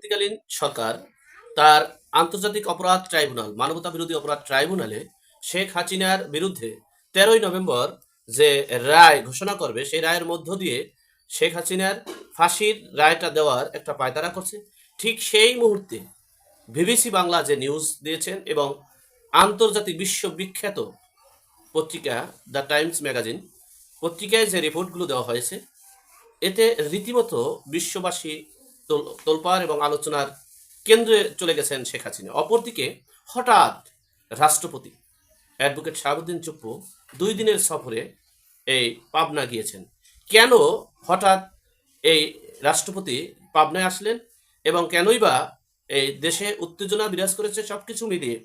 অন্তর্বর্তীকালীন সরকার তার আন্তর্জাতিক অপরাধ ট্রাইব্যুনাল মানবতা বিরোধী অপরাধ ট্রাইব্যুনালে শেখ হাসিনার বিরুদ্ধে তেরোই নভেম্বর যে রায় ঘোষণা করবে, সেই রায়ের মধ্য দিয়ে শেখ হাসিনার ফাঁসির রায়টা দেওয়ার একটা পায়তারা করছে। ঠিক সেই মুহূর্তে বিবিসি বাংলা যে নিউজ দিয়েছেন এবং আন্তর্জাতিক বিশ্ববিখ্যাত পত্রিকা দ্য টাইমস ম্যাগাজিন, পত্রিকায় যে রিপোর্টগুলো দেওয়া হয়েছে, এতে রীতিমতো বিশ্ববাসী তোলপাড় এবং আলোচনার কেন্দ্রে চলে গেছেন শেখ হাসিনা। অপরদিকে হঠাৎ রাষ্ট্রপতি অ্যাডভোকেট শাহাবুদ্দিন চুপ্পু দুই দিনের সফরে এই পাবনা গিয়েছেন। কেন হঠাৎ এই রাষ্ট্রপতি পাবনায় আসলেন এবং কেনই বা এই দেশে উত্তেজনা বিরাজ করেছে সব কিছু মিলিয়ে?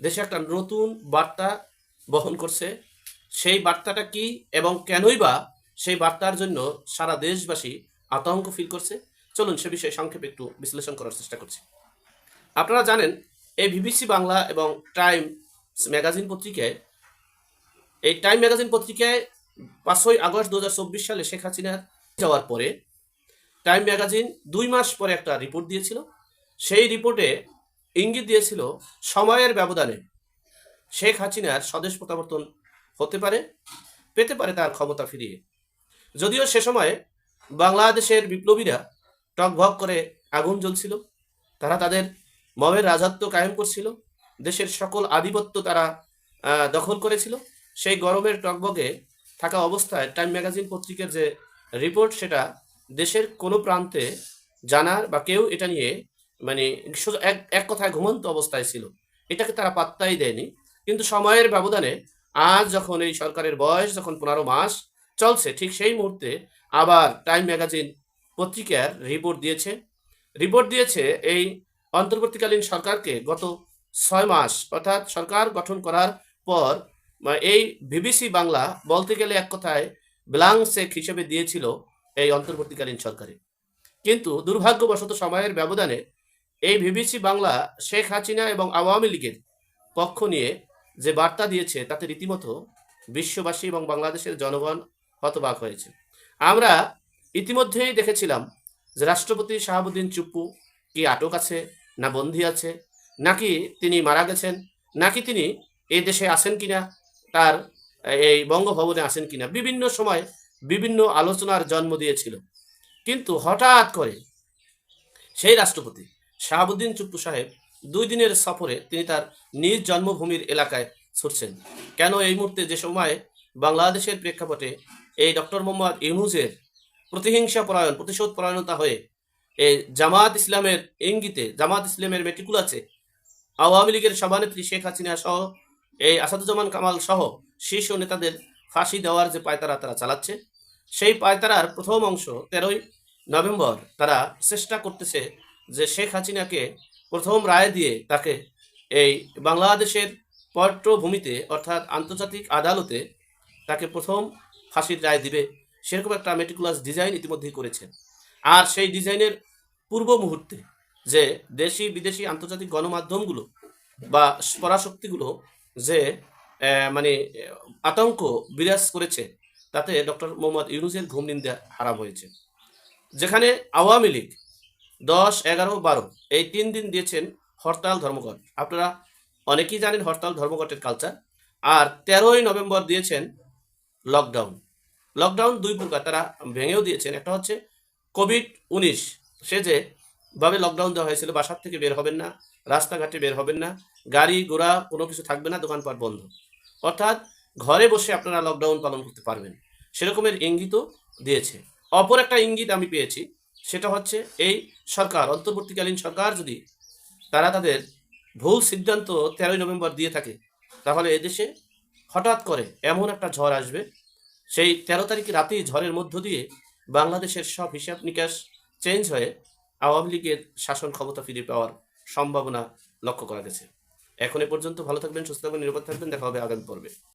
দেশে একটা নতুন বার্তা বহন করছে। সেই বার্তাটা কি এবং কেনই বা সেই বার্তার জন্য সারা দেশবাসী আতঙ্ক ফিল করছে? চলুন সে বিষয়ে সংক্ষেপে একটু বিশ্লেষণ করার চেষ্টা করছি। আপনারা জানেন এই বিবিসি বাংলা এবং টাইম ম্যাগাজিন পত্রিকায়, এই টাইম ম্যাগাজিন পত্রিকায় পাঁচই আগস্ট দু হাজার চব্বিশ সালে শেখ হাসিনা যাওয়ার পরে টাইম ম্যাগাজিন দুই মাস পরে একটা রিপোর্ট দিয়েছিল। সেই রিপোর্টে ইঙ্গিত দিয়েছিল, সময়ের ব্যবধানে শেখ হাসিনার স্বদেশ প্রত্যাবর্তন হতে পারে, পেতে পারে তার ক্ষমতা ফিরিয়ে। যদিও সে সময়ে বাংলাদেশের বিপ্লবীরা টকভক করে আগুন জ্বলছিল। তারা তাদের মবের রাজত্ব কায়েম করছিল। দেশের সকল আধিপত্য তারা দখল করেছিল। সেই গরমের টকবগে থাকা অবস্থায় টাইম ম্যাগাজিন পত্রিকার যে রিপোর্ট, সেটা দেশের কোনো প্রান্তে জানার বা কেউ এটা নিয়ে মানে এক এক কথায় ঘুমন্ত অবস্থায় ছিল। এটাকে তারা পাত্তাই দেয়নি। কিন্তু সময়ের ব্যবধানে আজ যখন এই সরকারের বয়স, যখন পনেরো মাস চলছে, ঠিক সেই মুহূর্তে আবার টাইম ম্যাগাজিন পত্রিকার রিপোর্ট দিয়েছে। রিপোর্ট দিয়েছে এই অন্তর্বর্তীকালীন সরকারকে গত ছয় মাস অর্থাৎ সরকার গঠন করার পর এই বিবিসি বাংলা বলতে গেলে এক কথায় ব্লাং চেক হিসেবে দিয়েছিল এই অন্তর্বর্তীকালীন সরকারে। কিন্তু দুর্ভাগ্যবশত সময়ের ব্যবধানে এই বিবিসি বাংলা শেখ হাসিনা এবং আওয়ামী লীগের পক্ষ নিয়ে যে বার্তা দিয়েছে, তাতে রীতিমতো বিশ্ববাসী এবং বাংলাদেশের জনগণ হতবাক হয়েছে। আমরা ইতিমধ্যেই দেখেছিলাম যে রাষ্ট্রপতি শাহাবুদ্দিন চুপ্পু কি আটক আছে, না বন্দী আছে, নাকি তিনি মারা গেছেন, নাকি তিনি এই দেশে আছেন কিনা, তার এই বঙ্গভবনে আছেন কিনা, বিভিন্ন সময় বিভিন্ন আলোচনার জন্ম দিয়েছিল। কিন্তু হঠাৎ করে সেই রাষ্ট্রপতি শাহাবুদ্দিন চুপ্পু সাহেব দুই দিনের সফরে তিনি তার নিজ জন্মভূমির এলাকায় ছুটছেন। কেন এই মুহূর্তে যে সময় বাংলাদেশের প্রেক্ষাপটে এই ডক্টর মোহাম্মদ ইউনুসের প্রতিহিংসা পরায়ণ, প্রতিশোধ পরায়ণতা হয়ে এই জামাত ইসলামের ইঙ্গিতে, জামাত ইসলামের মেটিকুল আছে, আওয়ামী লীগের সভানেত্রী শেখ হাসিনা সহ এই আসাদুজ্জামান কামাল সহ শীর্ষ নেতাদের ফাঁসি দেওয়ার যে পায়তারা তারা চালাচ্ছে, সেই পায়তারার প্রথম অংশ তেরোই নভেম্বর তারা চেষ্টা করতেছে যে শেখ হাসিনাকে প্রথম রায় দিয়ে তাকে এই বাংলাদেশের পট্টভূমিতে অর্থাৎ আন্তর্জাতিক আদালতে তাকে প্রথম ফাঁসির রায় দিবে। সেরকম একটা মেটিকুলাস ডিজাইন ইতিমধ্যেই করেছেন। আর সেই ডিজাইনের পূর্ব মুহূর্তে যে দেশি, বিদেশি আন্তর্জাতিক গণমাধ্যমগুলো বা পরাশক্তিগুলো যে মানে আতঙ্ক বিরাজ করেছে, তাতে ডক্টর মোহাম্মদ ইউনুসের ঘুম নিন্দা হারাম হয়েছে। যেখানে আওয়ামী লীগ দশ, এগারো, বারো এই তিন দিন দিয়েছেন হরতাল ধর্মঘট। আপনারা অনেকেই জানেন হরতাল ধর্মঘটের কালচার আর তেরোই নভেম্বর দিয়েছেন লকডাউন লকডাউন দুই প্রকার তারা ভেঙেও দিয়েছেন। একটা হচ্ছে কোভিড উনিশ সে যে ভাবে লকডাউন দেওয়া হয়েছিল, বাসার থেকে বের হবেন না, রাস্তাঘাটে বের হবেন না, গাড়ি ঘোড়া কোনো কিছু থাকবে না, দোকানপাট বন্ধ। অর্থাৎ ঘরে বসে আপনারা লকডাউন পালন করতে পারবেন। সেরকমের ইঙ্গিতও দিয়েছে। অপর একটা ইঙ্গিত আমি পেয়েছি, সেটা হচ্ছে এই সরকার, অন্তর্বর্তীকালীন সরকার যদি তারা তাদের ভুল সিদ্ধান্ত তেরোই নভেম্বর দিয়ে থাকে, তাহলে এদেশে হঠাৎ করে এমন একটা ঝড় আসবে সেই তেরো তারিখ রাতেই ঝড়ের মধ্য দিয়ে বাংলাদেশের সব হিসাব নিকাশ চেঞ্জ হয়ে আওয়ামী লীগের শাসন ক্ষমতা ফিরে পাওয়ার সম্ভাবনা লক্ষ্য করা গেছে। এখন এ পর্যন্ত ভালো থাকবেন, সুস্থ থাকবেন, নিরাপদ থাকবেন। দেখা হবে আগামী পর্বে।